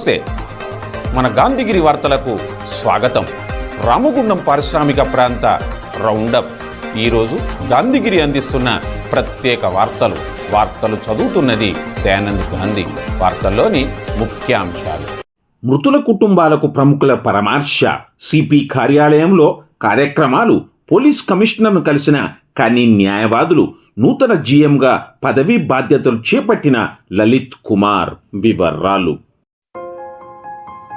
నమస్తే. మన గాంధీగిరి వార్తలకు స్వాగతం. రామగుండం పారిశ్రామిక ప్రాంత రౌండప్. ఈరోజు గాంధీగిరి అందిస్తున్న ప్రత్యేక వార్తలు. వార్తలు చదువుతున్నది దయానంద్ గాంధీ. వార్తల్లోని ముఖ్యాంశాలు. మృతుల కుటుంబాలకు ప్రముఖుల పరామర్శ. సిపి కార్యాలయంలో కార్యక్రమాలు. పోలీస్ కమిషనర్ను కలిసిన కానీ న్యాయవాదులు. నూతన జీఎంగా పదవీ బాధ్యతలు చేపట్టిన లలిత్ కుమార్. వివరాలు.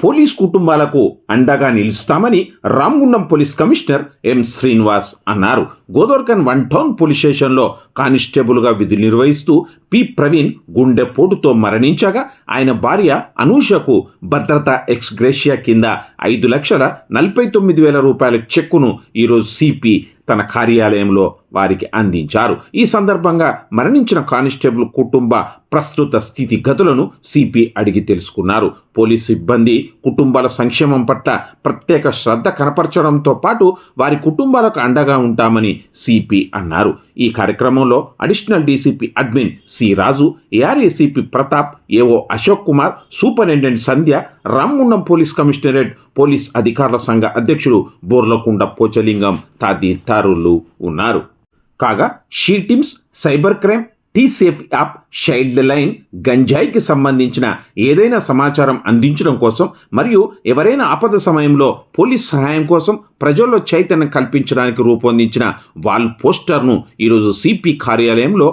Police కుటుంబాలకు అండగా నిలుస్తామని Ramagundam police commissioner M Srinivas అన్నారు. గోదోర్కన్ వన్ టౌన్ పోలీస్ స్టేషన్లో కానిస్టేబుల్గా విధులు నిర్వహిస్తూ పి ప్రవీణ్ గుండెపోటుతో మరణించగా ఆయన భార్య అనూషకు భద్రతా ఎక్స్ గ్రేషియా కింద ఐదు లక్షల నలభై తొమ్మిది వేల రూపాయల చెక్కును ఈరోజు సిపి తన కార్యాలయంలో వారికి అందించారు. ఈ సందర్భంగా మరణించిన కానిస్టేబుల్ కుటుంబ ప్రస్తుత స్థితిగతులను సిపి అడిగి తెలుసుకున్నారు. పోలీస్ సిబ్బంది కుటుంబాల సంక్షేమం పట్ల ప్రత్యేక శ్రద్ధ కనపరచడంతో పాటు వారి కుటుంబాలకు అండగా ఉంటామని సిపి అన్నారు. ఈ కార్యక్రమంలో additional DCP admin C Raju AR ACP Pratap AO Ashok Kumar superintendent Sandhya Ramagundam police commissionerate police అధికారుల సంఘ అధ్యక్షుడు బోర్లకుండ పోచలింగం తదితరులు ఉన్నారు. కాగా she teams cyber crime T safe app child line గంజాయికి సంబంధించిన ఏదైనా సమాచారం అందించడం కోసం మరియు ఎవరైనా ఆపద సమయంలో పోలీస్ సహాయం కోసం ప్రజల్లో చైతన్యం కల్పించడానికి రూపొందించిన వాల్ పోస్టర్ను ఈరోజు సిపి కార్యాలయంలో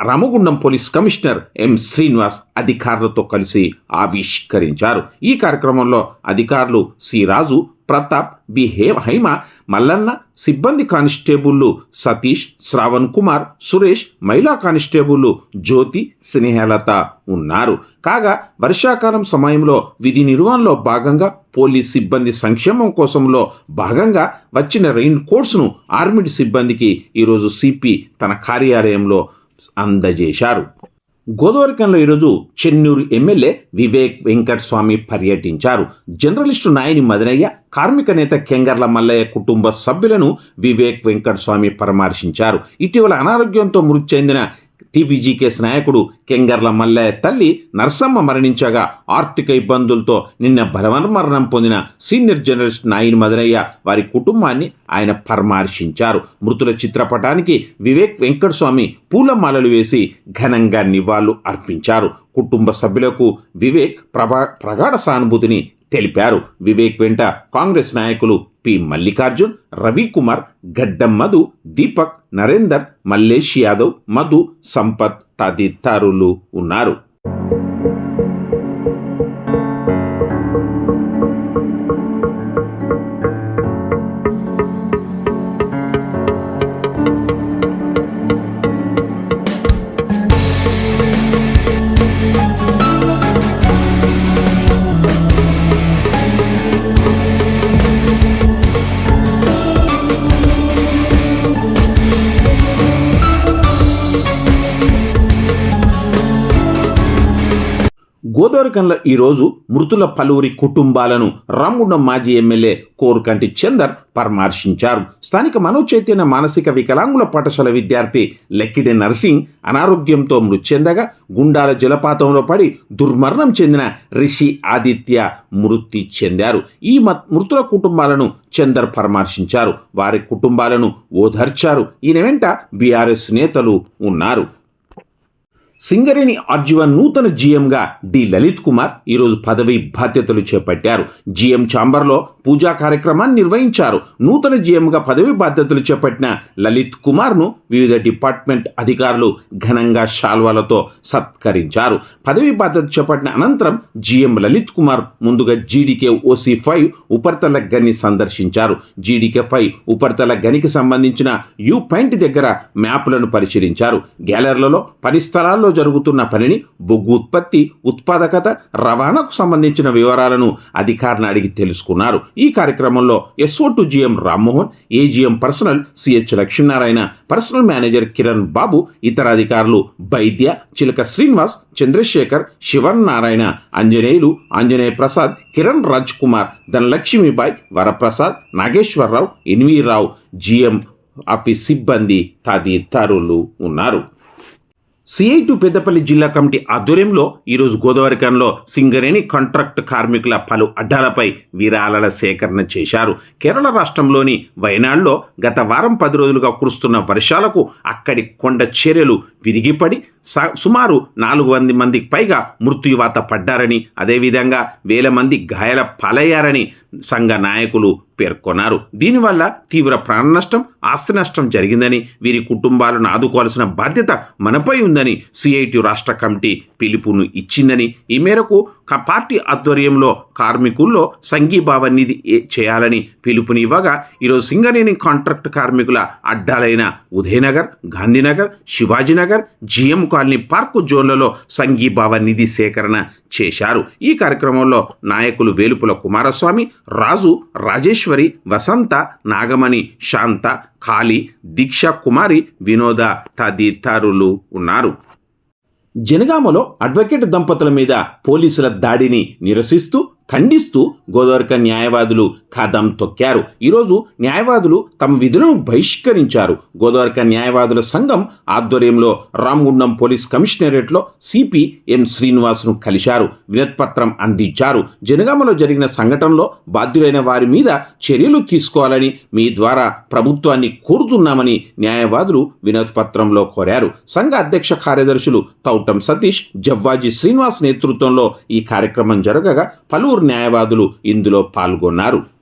Ramagundam police commissioner M Srinivas అధికారులతో కలిసి ఆవిష్కరించారు. ఈ కార్యక్రమంలో అధికారులు సి రాజు ప్రతాప్ బి హే హైమ మల్లన్న సిబ్బంది కానిస్టేబుళ్ళు సతీష్ శ్రావణ్ కుమార్ సురేష్ మహిళా కానిస్టేబుళ్ళు జ్యోతి స్నేహలత ఉన్నారు. కాగా వర్షాకాలం సమయంలో విధి నిర్వహణలో భాగంగా పోలీస్ సిబ్బంది సంక్షేమం కోసంలో భాగంగా వచ్చిన రెయిన్ కోట్స్ను ఆర్మిడ్ సిబ్బందికి ఈరోజు సిపి తన కార్యాలయంలో అందజేశారు. గోదావరికంలో ఈరోజు చెన్నూరు ఎమ్మెల్యే వివేక్ వెంకట స్వామి పర్యటించారు. జర్నలిస్టు నాయని మదనయ్య కార్మిక నేత కెంగర్ల మల్లయ్య కుటుంబ సభ్యులను వివేక్ వెంకట స్వామి పరామర్శించారు. ఇటీవల అనారోగ్యంతో మృతి చెందిన టీపీజీకే నాయకుడు కెంగర్ల మల్లయ్య తల్లి నర్సమ్మ మరణించగా ఆర్థిక ఇబ్బందులతో నిన్న బలవన్మరణం పొందిన సీనియర్ జర్నలిస్ట్ నాయిన్ మదనయ్య వారి కుటుంబాన్ని ఆయన పరామర్శించారు. మృతుల చిత్రపటానికి వివేక్ వెంకటస్వామి పూలమాలలు వేసి ఘనంగా నివాళులు అర్పించారు. కుటుంబ సభ్యులకు వివేక్ ప్రభా ప్రగాఢ సానుభూతిని తెలిపారు. వివేక్ వెంట కాంగ్రెస్ నాయకులు పి. మల్లికార్జున్ రవికుమార్ గడ్డం మధు దీపక్ నరేందర్ మల్లేష్ యాదవ్ మధు సంపత్ తదితరులు ఉన్నారు. గోదావరికంలో ఈరోజు మృతుల పలువురి కుటుంబాలను రామగుండం మాజీ ఎమ్మెల్యే కోరుకంటి చందర్ పరామర్శించారు. స్థానిక మనో చైతన్య మానసిక వికలాంగుల పాఠశాల విద్యార్థి లెక్కిడి నర్సింగ్ అనారోగ్యంతో మృతి చెందగా గుండాల జలపాతంలో పడి దుర్మరణం చెందిన రిషి ఆదిత్య మృతి చెందారు. ఈ మృతుల కుటుంబాలను చందర్ పరామర్శించారు. వారి కుటుంబాలను ఓదార్చారు ఈయన వెంట బీఆర్ఎస్ నేతలు ఉన్నారు. సింగరేణి ఆర్జీవన్ నూతన జీఎంగా డి లలిత్ కుమార్ ఈరోజు పదవి బాధ్యతలు చేపట్టారు. జీఎం ఛాంబర్లో పూజా కార్యక్రమాన్ని నిర్వహించారు. నూతన జీఎంగా పదవి బాధ్యతలు చేపట్టిన లలిత్ కుమార్ను వివిధ డిపార్ట్మెంట్ అధికారులు ఘనంగా శాల్వాలతో సత్కరించారు. పదవి బాధ్యత చేపట్టిన అనంతరం జీఎం లలిత్ కుమార్ ముందుగా జీడీకే ఓసీ ఫైవ్ ఉపరితల గని సందర్శించారు. జీడీకే ఫైవ్ ఉపరితల గనికి సంబంధించిన యూ పాయింట్ దగ్గర మ్యాప్లను పరిశీలించారు. గ్యాలరీలలో పని స్థలాల్లో జిల్లాలో జరుగుతున్న పనిని బొగ్గు ఉత్పత్తి ఉత్పాదకత రవాణాకు సంబంధించిన వివరాలను అధికారిని అడిగి తెలుసుకున్నారు. ఈ కార్యక్రమంలో S O to GM Rammohan AGM personal CH Lakshminarayana personal manager Kiran బాబు ఇతర అధికారులు వైద్య చిలక శ్రీనివాస్ చంద్రశేఖర్ శివన్ నారాయణ ఆంజనేయులు ఆంజనేయ ప్రసాద్ కిరణ్ రాజ్ కుమార్ ధనలక్ష్మీబాయ్ వరప్రసాద్ నాగేశ్వరరావు ఎన్వీరావు జిఎం ఆఫీస్ సిబ్బంది తదితరులు ఉన్నారు. సిఐటు పెద్దపల్లి జిల్లా కమిటీ ఆధ్వర్యంలో ఈరోజు గోదావరికంలో సింగరేణి కాంట్రాక్ట్ కార్మికుల పలు అడ్డాలపై విరాళాల సేకరణ చేశారు. కేరళ రాష్ట్రంలోని వయనాడులో గత వారం పది రోజులుగా కురుస్తున్న వర్షాలకు అక్కడి కొండ చర్యలు విరిగిపడి స- సుమారు నాలుగు వంద మందికి పైగా మృత్యువాత పడ్డారని అదేవిధంగా వేల మంది గాయాల పాలయ్యారని సంఘ నాయకులు పేర్కొన్నారు. దీనివల్ల తీవ్ర ప్రాణ నష్టం ఆస్తి నష్టం జరిగిందని వీరి కుటుంబాలను ఆదుకోవాల్సిన బాధ్యత మనపై ఉందని సిఐటి రాష్ట్ర కమిటీ పిలుపును ఇచ్చిందని ఈ మేరకు పార్టీ ఆధ్వర్యంలో కార్మికుల్లో సంఘీభావ నిధి చేయాలని పిలుపునివ్వగా ఈరోజు సింగరేణి కాంట్రాక్ట్ కార్మికుల అడ్డాలైన Udayanagar Gandhinagar Shivajinagar GM colony park జోన్లలో సంఘీభావ నిధి సేకరణ చేశారు. ఈ కార్యక్రమంలో నాయకులు వేలుపుల కుమారస్వామి రాజు రాజేశ్వరి వసంత నాగమణి శాంత కాళీ దీక్ష కుమారి వినోద తదితరులు ఉన్నారు. జనగామలో అడ్వకేట్ దంపతుల మీద పోలీసుల దాడిని నిరసిస్తూ ఖండిస్తూ గోదావరిక న్యాయవాదులు కథం తొక్కారు. ఈరోజు న్యాయవాదులు తమ విధులను బహిష్కరించారు. గోదావరిక న్యాయవాదుల సంఘం ఆధ్వర్యంలో రామగుండం పోలీస్ కమిషనరేట్లో సిపి ఎం శ్రీనివాస్ను కలిశారు. వినత్పత్రం అందించారు. జనగామలో జరిగిన సంఘటనలో బాధ్యులైన వారి మీద చర్యలు తీసుకోవాలని మీ ద్వారా ప్రభుత్వాన్ని కోరుతున్నామని న్యాయవాదులు వినత్పత్రంలో కోరారు. సంఘ అధ్యక్ష కార్యదర్శులు తౌటం సతీష్ జవ్వాజీ శ్రీనివాస్ నేతృత్వంలో ఈ కార్యక్రమం జరగగా పలువురు న్యాయవాదులు ఇందులో పాల్గొన్నారు.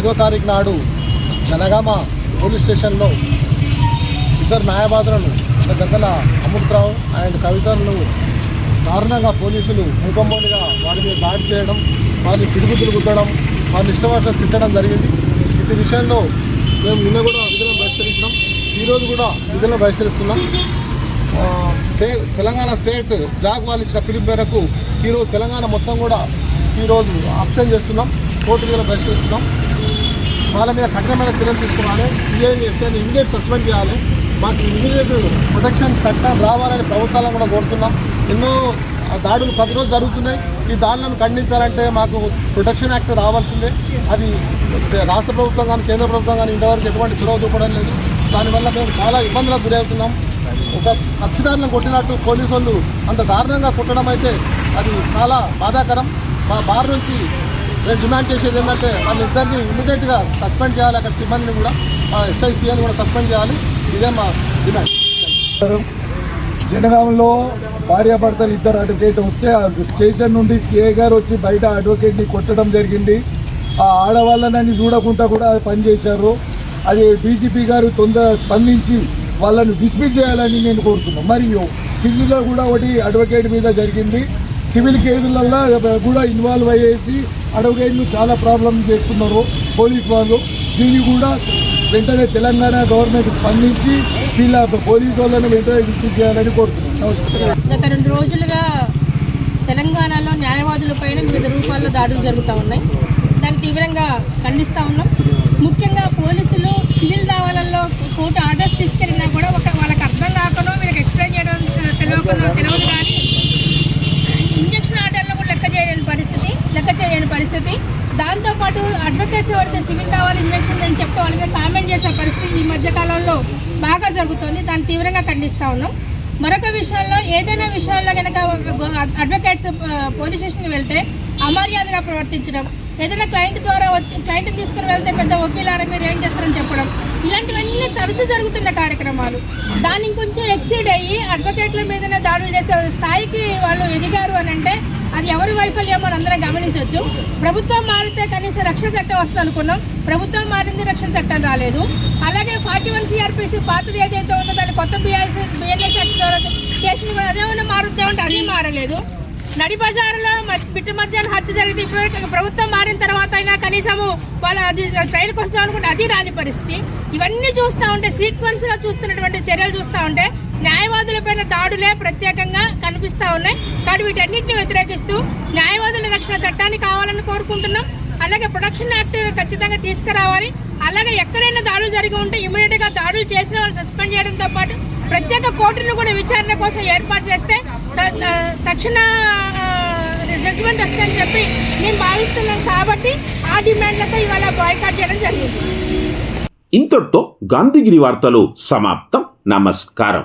ఐదో తారీఖు నాడు జనగామ పోలీస్ స్టేషన్లో ఇద్దరు న్యాయవాదులను ఒక గంటల అమృతరావు అండ్ కవితలను దారుణంగా పోలీసులు ముఖంబోనిగా వారి మీద దాడి చేయడం వారిని పిడుగుతులు గుద్దడం వారిని ఇష్టమైన తిట్టడం జరిగింది. ఇటు విషయంలో మేము నిన్న కూడా విధులను బహిష్కరించినాం. ఈరోజు కూడా విధులను బహిష్కరిస్తున్నాం. స్టే తెలంగాణ స్టేట్ జాగ్ వాళ్ళు ఇచ్చిన పిలుపు మేరకు ఈరోజు తెలంగాణ మొత్తం కూడా ఈరోజు అబ్సెంట్ చేస్తున్నాం. కోర్టు మీద బహిష్కరిస్తున్నాం. వాళ్ళ మీద కఠినమైన చర్యలు తీసుకోవాలి. సిఐని ఎస్ఐని ఇమీడియట్ సస్పెండ్ చేయాలి. మాకు ఇమీడియట్ ప్రొటెక్షన్ చట్టం రావాలని ప్రభుత్వాలను కూడా కోరుతున్నాం. ఎన్నో దాడులు ప్రతిరోజు జరుగుతున్నాయి. ఈ దాడులను ఖండించాలంటే మాకు ప్రొటెక్షన్ యాక్ట్ రావాల్సిందే. అది రాష్ట్ర ప్రభుత్వం కానీ కేంద్ర ప్రభుత్వం కానీ ఇంతవరకు ఎటువంటి చొరవ చూపడం లేదు. దానివల్ల మేము చాలా ఇబ్బందులకు గురవుతున్నాం ఒక కక్షిదారులను కొట్టినట్టు పోలీసు వాళ్ళు అంత దారుణంగా కొట్టడం అయితే అది చాలా బాధాకరం. మా బార్ నుంచి నేను డిమాండ్ చేసేది ఏంటంటే వాళ్ళిద్దరిని ఇమీడియట్గా సస్పెండ్ చేయాలి. అక్కడ సిబ్బందిని కూడా మా కూడా సస్పెండ్ చేయాలి. ఇదే మా డిమాండ్. జనగాంలో భార్యాభర్తలు ఇద్దరు అడ్వకేట్ వస్తే ఆ స్టేషన్ నుండి సిఏ గారు వచ్చి బయట అడ్వకేట్ని కొట్టడం జరిగింది. ఆ ఆడవాళ్ళని చూడకుండా కూడా పనిచేశారు అది డీజీపీ గారు తొందర స్పందించి వాళ్ళను డిస్మిస్ చేయాలని నేను కోరుతున్నాను. మరియు సిటీలో కూడా ఒకటి అడ్వకేట్ మీద జరిగింది. సివిల్ కేసులలో కూడా ఇన్వాల్వ్ అయ్యేసి అడ్వకేట్లు చాలా ప్రాబ్లం చేస్తున్నారు. పోలీస్ వాళ్ళు. దీన్ని కూడా వెంటనే తెలంగాణ గవర్నమెంట్ స్పందించి వీళ్ళ పోలీస్ వాళ్ళని వెంటనే డిస్మిస్ చేయాలని కోరుతున్నాను గత రెండు రోజులుగా తెలంగాణలో న్యాయవాదుల పైన వివిధ రూపాల్లో దాడులు జరుగుతూ ఉన్నాయి. దాన్ని తీవ్రంగా ఖండిస్తూ ఉన్నాం. ముఖ్యంగా పోలీసులు సివిల్ దావాలలో కోర్టు ఆర్డర్స్ తీసుకెళ్ళినా కూడా ఒక వాళ్ళకి అర్థం కాకుండా వీళ్ళకి ఎక్స్ప్లెయిన్ చేయడం తెలియకుండా తెలియదు కానీ ఇంజక్షన్ ఆర్డర్లో కూడా లెక్క చేయలేని పరిస్థితి లెక్క చేయని పరిస్థితి దాంతోపాటు ఇంజక్షన్ పడితే సివిల్ రావాలి ఇంజక్షన్ అని చెప్తే వాళ్ళ మీద కామెంట్ చేసే పరిస్థితి ఈ మధ్యకాలంలో బాగా జరుగుతుంది. దాన్ని తీవ్రంగా ఖండిస్తూ ఉన్నాం. మరొక విషయంలో ఏదైనా విషయంలో కనుక అడ్వకేట్స్ పోలీస్ స్టేషన్కి వెళ్తే అమర్యాదగా ప్రవర్తించడం ఏదైనా క్లయింట్ ద్వారా వచ్చి క్లయింట్ తీసుకుని వెళ్తే పెద్ద వకీలారా మీరు ఏం చేస్తారని చెప్పడం ఇలాంటివి తరచూ జరుగుతున్న కార్యక్రమాలు. దాన్ని ఇంకొంచెం ఎక్సీడ్ అయ్యి అడ్వకేట్ల మీదనే దాడులు చేసే స్థాయికి వాళ్ళు ఎదిగారు అని అంటే అది ఎవరి వైఫల్యమో అని అందరం గమనించవచ్చు ప్రభుత్వం మారితే కనీసం రక్షణ చట్టం వస్తుంది అనుకున్నాం. ప్రభుత్వం మారింది రక్షణ చట్టం రాలేదు. అలాగే ఫార్టీ వన్ సిఆర్పిసి పాతది ఏదైతే ఉందో దాన్ని కొత్త బిఐసి బిఎన్ఎస్ యాక్ట్ ద్వారా చేసింది కూడా అదే ఉన్న మారుద్దాం అది మారలేదు. నడి బజారులో బిట్టు మధ్యాహ్నం హత్య జరిగింది ఇప్పుడు ప్రభుత్వం మారిన తర్వాత అయినా కనీసము వాళ్ళు అది ట్రైన్కి వస్తాం అనుకుంటే అది రాని పరిస్థితి. ఇవన్నీ చూస్తూ ఉంటే సీక్వెన్స్గా చూస్తున్నటువంటి చర్యలు చూస్తూ ఉంటే న్యాయవాదులపైన దాడులే ప్రత్యేకంగా కనిపిస్తా ఉన్నాయి. కాబట్టి వీటన్నిటిని వ్యతిరేకిస్తూ న్యాయవాదుల రక్షణ చట్టాన్ని కావాలని కోరుకుంటున్నాం. అలాగే ప్రొడక్షన్ యాక్ట్ ఖచ్చితంగా తీసుకురావాలి. అలాగే ఎక్కడైనా దాడులు జరిగి ఉంటే ఇమీడియట్గా దాడులు చేసిన వాళ్ళు సస్పెండ్ చేయడంతో పాటు ప్రత్యేక కోర్టును కూడా విచారణ కోసం ఏర్పాటు చేస్తే తక్షణ జడ్జిమెంట్ వస్తుందని చెప్పి మేము భావిస్తున్నాం కాబట్టి ఆ డిమాండ్లతో ఇవాళ బాయ్కాట్ చేయడం జరిగింది. ఇంతటితో గాంధీగిరి వార్తలు సమాప్తం. నమస్కారం.